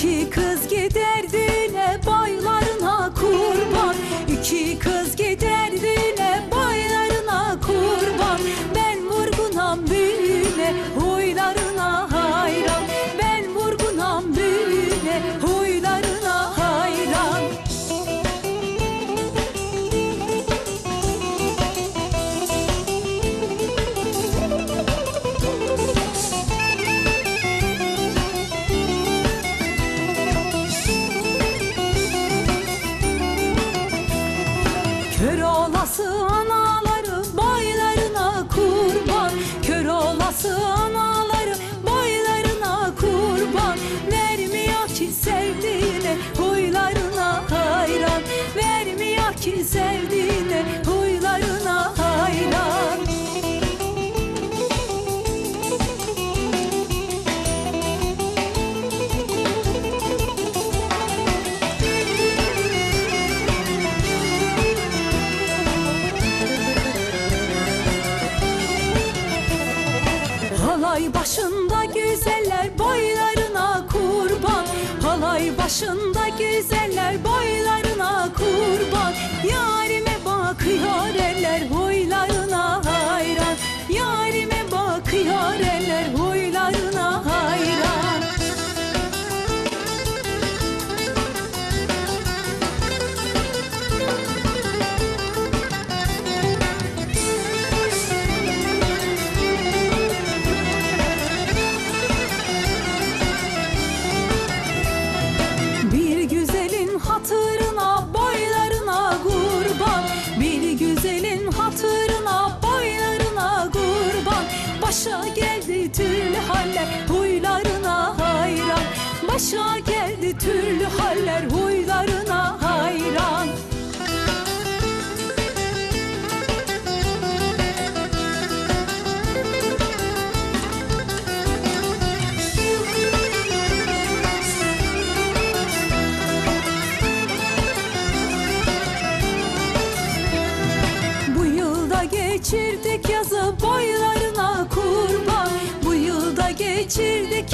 Chỉ Kör olası anaları boylarına kurban. Kör olası Halay başında güzeller boylarına kurban. Halay başında güzeller Başa geldi türlü haller huylarına hayran. Başa geldi türlü haller huylarına hayran. Bu yılda geçirdik yazı geçirdik.